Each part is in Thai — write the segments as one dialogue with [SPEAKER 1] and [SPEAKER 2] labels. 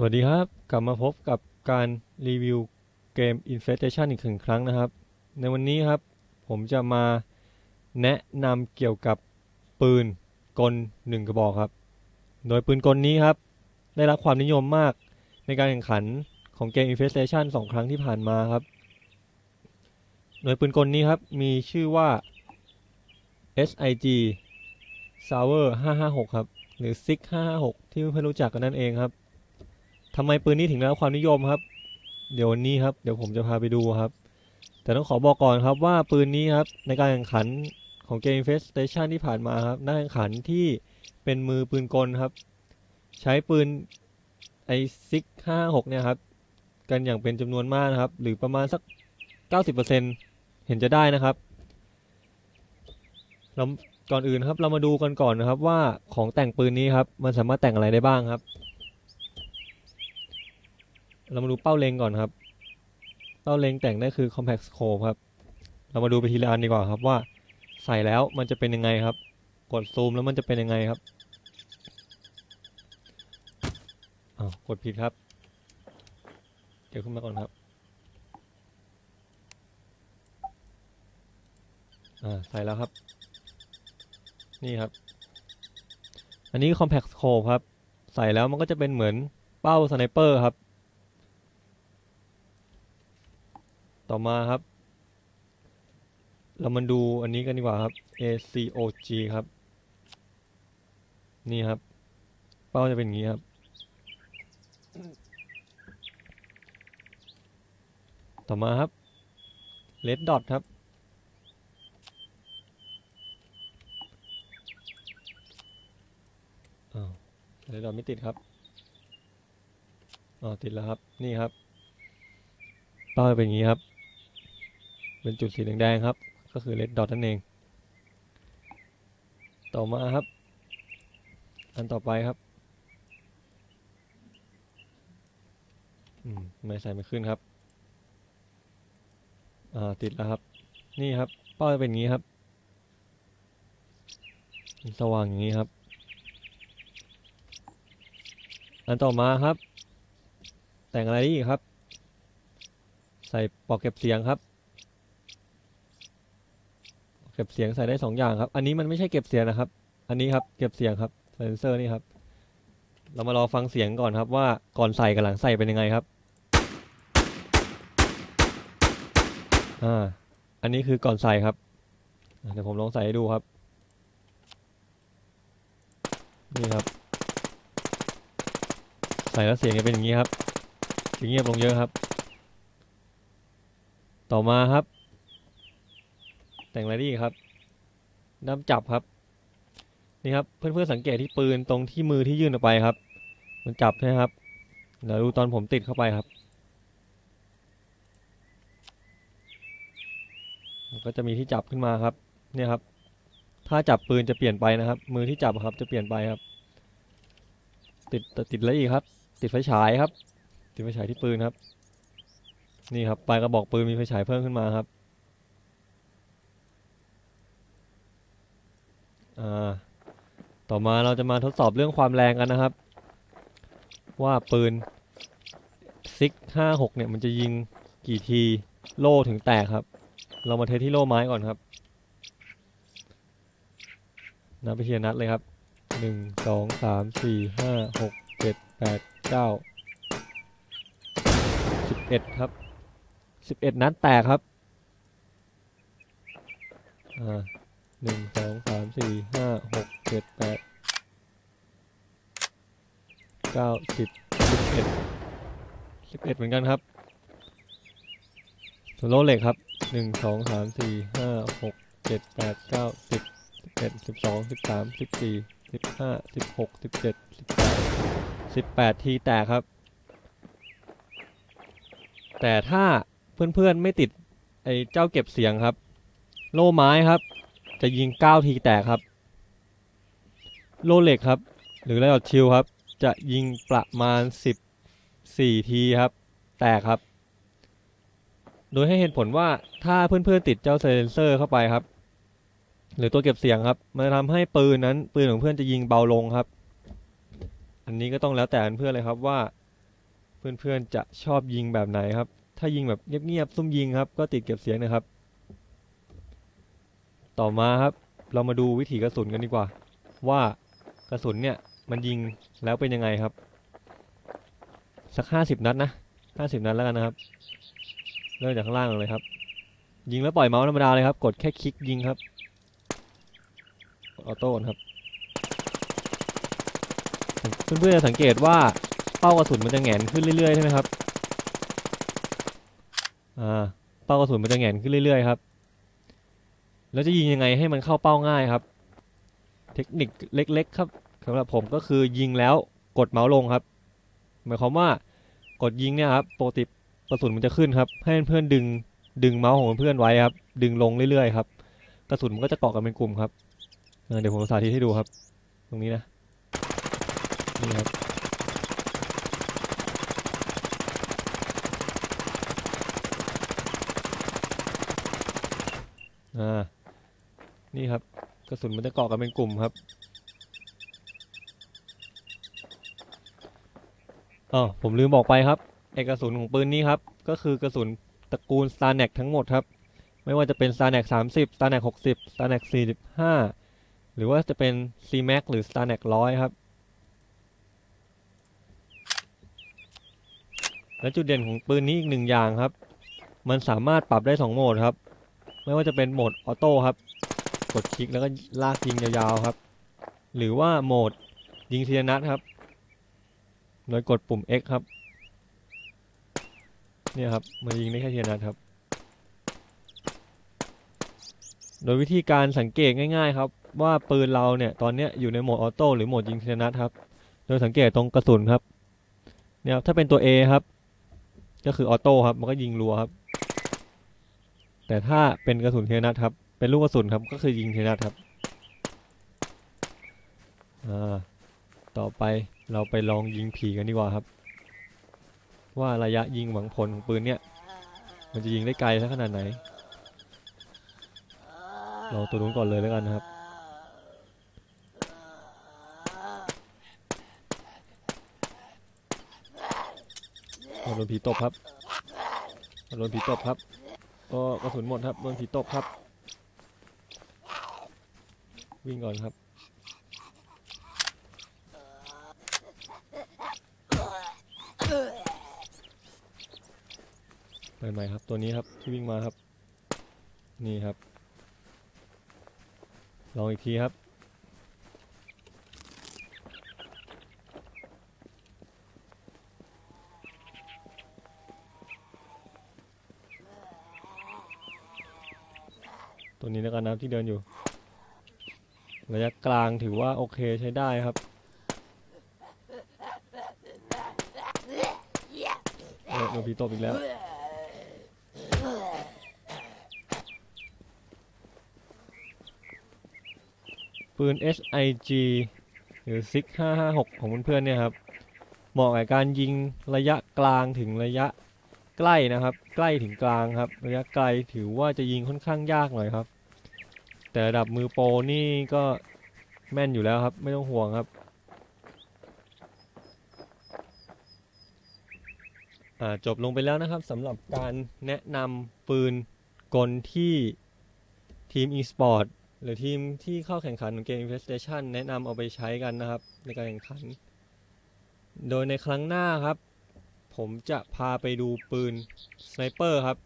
[SPEAKER 1] สวัสดีครับ กลับมาพบกับการรีวิวเกม Infestation อีกถึงครั้งนะครับ ในวันนี้ครับ ผมจะมาแนะนำเกี่ยวกับปืนกลหนึ่งกระบอกครับ โดยปืนกลนี้ครับ ได้รับความนิยมมากในการแข่งขันของเกม Infestation สองครั้งที่ผ่านมาครับ โดยปืนกลนี้ครับ มีชื่อว่า SIG Sauer 556 ครับ หรือ SIG 556ที่เพื่อนรู้จักกันนั่นเองครับ ทำไมปืนนี้ถึงได้รับความนิยมครับ เดี๋ยววันนี้ครับเดี๋ยวผมจะพาไปดูครับ แต่ต้องขอบอกก่อนครับว่าปืนนี้ครับในการแข่งขันของเกม Infestation ที่ผ่านมาครับนักแข่งขันที่เป็นมือปืนกลครับ ใช้ปืนไอซิกห้าหกเนี่ยครับกันอย่างเป็นจำนวนมากนะครับ หรือประมาณสัก 90%เห็นจะได้นะครับเราก่อนอื่นครับเรามาดูกันก่อนนะครับว่าของแต่งปืนนี้ครับมันสามารถแต่งอะไรได้บ้างครับ เรามาดูเป้าเล็งก่อนครับ เป้าเล็งแต่งได้คือ compact scope ครับ เรามาดูไปทีละอันดีกว่าครับว่าใส่แล้วมันจะเป็นยังไงครับ กดซูมแล้วมันจะเป็นยังไงครับอ้าวกดผิดครับ เดี๋ยวขึ้นมาก่อนครับ อ่า ใส่แล้วครับ นี่ครับ อันนี้ compact scope ครับ ใส่แล้วมันก็จะเป็นเหมือนเป้าสไนเปอร์ครับ ต่อมาครับ เรามาดูอันนี้กันดีกว่าครับ ACOG ครับ นี่ครับ เป้าจะเป็นอย่างนี้ครับ ต่อมาครับ Red Dot ครับอ้าว Red Dot ไม่ติดครับ อ๋อ ติดแล้วครับ นี่ครับ เป้าจะเป็นอย่างนี้ครับ เป็นจุดสีแดงๆครับ ก็คือ red dot นั่นเอง ต่อมาครับ อันต่อไปครับอืมไม่ใส่ไม่ขึ้นครับอ่าติดแล้วครับ นี่ครับ เป้าจะเป็นอย่างนี้ครับ สว่างอย่างนี้ครับ อันต่อมาครับ แต่งอะไรด้อีกครับ ใส่ปลอกเก็บเสียงครับ เก็บเสียงใส่ได้สองอย่างครับ อันนี้มันไม่ใช่เก็บเสียงนะครับ อันนี้ครับเก็บเสียงครับเซนเซอร์นี่ครับ เรามารอฟังเสียงก่อนครับว่าก่อนใส่กับหลังใส่เป็นยังไงครับ อ่า อันนี้คือก่อนใส่ครับ เดี๋ยวผมลองใส่ให้ดูครับ นี่ครับ ใส่แล้วเสียงจะเป็นอย่างนี้ครับเงียบลงเยอะครับ ต่อมาครับ แต่งอะไรดีอีกครับด้ามจับครับ นี่ครับเพื่อนๆสังเกตที่ปืนตรงที่มือที่ยื่นออกไปครับ มันจับใช่ไหมครับเดี๋ยวดูตอนผมติดเข้าไปครับ ก็จะมีที่จับขึ้นมาครับ เนี่ยครับ ถ้าจับปืนจะเปลี่ยนไปนะครับ มือที่จับครับจะเปลี่ยนไปครับ ติดติดอะไรอีกครับ ติดไฟฉายครับ ติดไฟฉายที่ปืนครับ นี่ครับปลายกระบอกปืนมีไฟฉายเพิ่มขึ้นมาครับ อ่าต่อมาเราจะมาทดสอบเรื่องความแรงกันนะครับ ว่าปืนซิกห้าหกเนี่ยมันจะยิงกี่ทีโล่ถึงแตกครับ เรามาเทสที่โล่ไม้ก่อนครับนับไปทีนัดเลยครับหนึ่งสองสามสี่ห้าหกเจ็ดแปดเก้าสิบเอ็ดครับสิบเอ็ดนัดแตกครับอ่า หนึ่งสองสามสี่ห้าหกเจ็ดแปดเก้าสิบสิบเอ็ดสิบเอ็ดเหมือนกันครับส่วนโลเหล็กครับหนึ่งสองสามสี่ห้าหกเจ็ดแปดเก้าสิบสิบเอ็ดสิบสองสิบสามสิบสี่สิบห้าสิบหกสิบเจ็ดสิบแปดสิบแปดทีแตกครับ แต่ถ้าเพื่อนๆไม่ติดไอ้เจ้าเก็บเสียงครับ โล่ไม้ครับ จะยิง 9 ทีแตกครับ โลเล็กครับ หรือไลออดชิลครับ จะยิงประมาณ 14 ทีครับ แตกครับ โดยให้เหตุผลว่าถ้าเพื่อนๆติดเจ้าเซนเซอร์เข้าไปครับ หรือตัวเก็บเสียงครับ มันจะทำให้ปืนนั้นปืนของเพื่อนจะยิงเบาลงครับ อันนี้ก็ต้องแล้วแต่เพื่อนเลยครับว่า เพื่อนๆจะชอบยิงแบบไหนครับ ถ้ายิงแบบเงียบๆซุ่มยิงครับ ก็ติดเก็บเสียงนะครับ ต่อมาครับ เรามาดูวิถีกระสุนกันดีกว่า ว่ากระสุนเนี่ยมันยิงแล้วเป็นยังไงครับ สักห้าสิบนัดนะห้าสิบนัดแล้วกันนะครับ เริ่มจากข้างล่างเลยครับ ยิงแล้วปล่อยเมาส์ธรรมดาเลยครับ กดแค่คลิกยิงครับออโต้ครับเพื่อนๆจะสังเกตว่าเป้ากระสุนมันจะแหงนขึ้นเรื่อยๆใช่ไหมครับอ่าเป้ากระสุนมันจะแหงนขึ้นเรื่อยๆครับ แล้วจะยิงยังไงให้มันเข้าเป้าง่ายครับ เทคนิคเล็กๆครับสำหรับผมก็คือยิงแล้วกดเมาส์ลงครับ หมายความว่ากดยิงเนี่ยครับปกติกระสุนมันจะขึ้นครับ ให้เพื่อนๆดึงดึงเมาส์ของเพื่อนไว้ครับ ดึงลงเรื่อยๆครับกระสุนมันก็จะเกาะกันเป็นกลุ่มครับเดี๋ยวผมสาธิตให้ดูครับ ตรงนี้นะนี่ครับ อ่า นี่ครับกระสุนมันจะเกาะกันเป็นกลุ่มครับอ๋อผมลืมบอกไปครับไอกระสุนของปืนนี้ครับก็คือกระสุนตระกูล s t a r n a c ทั้งหมดครับ ไม่ว่าจะเป็น s t a r n a c 30 s t a r n a c 60 s t a r n a c 45 หรือว่าจะเป็น C-Max หรือ s t a r n a c 100 ครับ และจุดเด่นของปืนนี้อีกหนึ่งอย่างครับ มันสามารถปรับได้ 2 โหมดครับ ไม่ว่าจะเป็นโหมดออโต้ครับ กดคลิกแล้วก็ลากยิงยาวๆครับ หรือว่าโหมดยิงทีละนัดครับ โดยกดปุ่ม X ครับ เนี่ยครับมันยิงได้แค่ทีละนัดครับ โดยวิธีการสังเกตง่ายๆครับว่าปืนเราเนี่ยตอนนี้อยู่ในโหมดออโต้หรือโหมดยิงทีละนัดครับ โดยสังเกตตรงกระสุนครับ เนี่ยครับถ้าเป็นตัว A ครับ ก็คือออโต้ครับมันก็ยิงรัวครับ แต่ถ้าเป็นกระสุนเทนัดครับ เป็นลูกกระสุนครับก็คือยิงเทนัดครับอ่าต่อไปเราไปลองยิงผีกันดีกว่าครับ ว่าระยะยิงหวังผลของปืนเนี่ยมันจะยิงได้ไกลสักขนาดไหนเราตัวนู้นก่อนเลยแล้วกันนะครับโดนผีตบครับโดนผีตบครับก็กระสุนหมดครับโดนผีตบครับ วิ่งก่อนครับ ไปใหม่ครับตัวนี้ครับที่วิ่งมาครับ นี่ครับ ลองอีกทีครับตัวนี้แล้วกันนะครับที่เดินอยู่ ระยะกลางถือว่าโอเคใช้ได้ครับเออโดนผีตบอีกแล้ว ปืน SIG หรือ SIG 556 ของเพื่อนๆเนี่ยครับ เหมาะกับการยิงระยะกลางถึงระยะใกล้นะครับ ใกล้ถึงกลางครับ ระยะไกลถือว่าจะยิงค่อนข้างยากหน่อยครับ แต่ระดับมือโปรนี่ก็แม่นอยู่แล้วครับ ไม่ต้องห่วงครับอ่าจบลงไปแล้วนะครับสำหรับการแนะนำปืนกลที่ทีม eSport หรือทีมที่เข้าแข่งขันของเกม Infestation แนะนำเอาไปใช้กันนะครับ ในการแข่งขัน โดยในครั้งหน้าครับ ผมจะพาไปดูปืนสไนเปอร์ครับ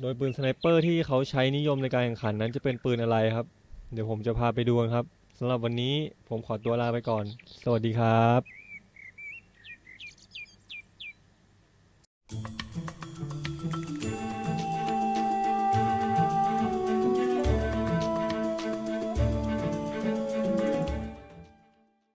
[SPEAKER 1] โดยปืนสไนเปอร์ที่เขาใช้นิยมในการแข่งขันนั้นจะเป็นปืนอะไรครับ เดี๋ยวผมจะพาไปดูกันครับสำหรับวันนี้ผมขอตัวลาไปก่อน สวัสดีครับ